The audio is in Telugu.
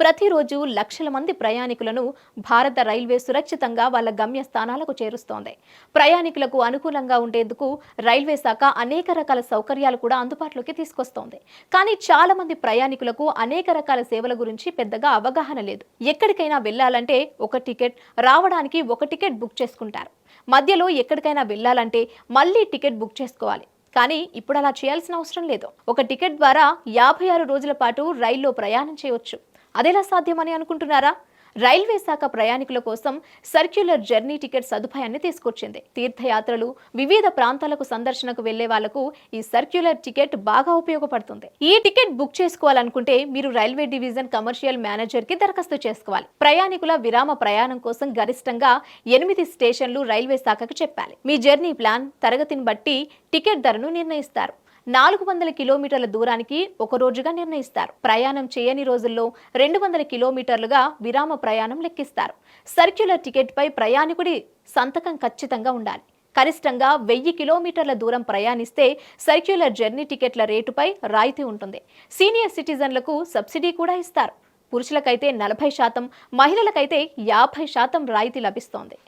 ప్రతిరోజు లక్షల మంది ప్రయాణికులను భారత రైల్వే సురక్షితంగా వాళ్ళ గమ్య స్థానాలకు చేరుస్తోంది. ప్రయాణికులకు అనుకూలంగా ఉండేందుకు రైల్వే శాఖ అనేక రకాల సౌకర్యాలు కూడా అందుబాటులోకి తీసుకొస్తోంది. కానీ చాలా మంది ప్రయాణికులకు అనేక రకాల సేవల గురించి పెద్దగా అవగాహన లేదు. ఎక్కడికైనా వెళ్ళాలంటే ఒక టికెట్ రావడానికి ఒక టికెట్ బుక్ చేసుకుంటారు. మధ్యలో ఎక్కడికైనా వెళ్ళాలంటే మళ్ళీ టికెట్ బుక్ చేసుకోవాలి. కానీ ఇప్పుడు అలా చేయాల్సిన అవసరం లేదు. ఒక టికెట్ ద్వారా యాభై ఆరు రోజుల పాటు రైల్లో ప్రయాణం చేయవచ్చు అదెలా సాధ్యమని అనుకుంటున్నారా? రైల్వే శాఖ ప్రయాణికుల కోసం సర్క్యులర్ జర్నీ టికెట్ సదుపాయాన్ని తీసుకొచ్చింది. తీర్థయాత్రలు వివిధ ప్రాంతాలకు సందర్శనకు వెళ్ళే వాళ్ళకు ఈ సర్క్యులర్ టికెట్ బాగా ఉపయోగపడుతుంది. ఈ టికెట్ బుక్ చేసుకోవాలనుకుంటే మీరు రైల్వే డివిజన్ కమర్షియల్ మేనేజర్కి దరఖాస్తు చేసుకోవాలి. ప్రయాణికుల విరామ ప్రయాణం కోసం గరిష్టంగా ఎనిమిది స్టేషన్లు రైల్వే శాఖకు చెప్పాలి. మీ జర్నీ ప్లాన్ తరగతిని బట్టి టికెట్ ధరను నిర్ణయిస్తారు. నాలుగు వందల కిలోమీటర్ల దూరానికి ఒక రోజుగా నిర్ణయిస్తారు. ప్రయాణం చేయని రోజుల్లో రెండు వందల కిలోమీటర్లుగా విరామ ప్రయాణం లెక్కిస్తారు. సర్క్యులర్ టికెట్పై ప్రయాణికుడి సంతకం ఖచ్చితంగా ఉండాలి. కనిష్టంగా వెయ్యి కిలోమీటర్ల దూరం ప్రయాణిస్తే సర్క్యులర్ జర్నీ టికెట్ల రేటుపై రాయితీ ఉంటుంది. సీనియర్ సిటిజన్లకు సబ్సిడీ కూడా ఇస్తారు. పురుషులకైతే నలభై శాతం మహిళలకైతే యాభై శాతం రాయితీ లభిస్తోంది.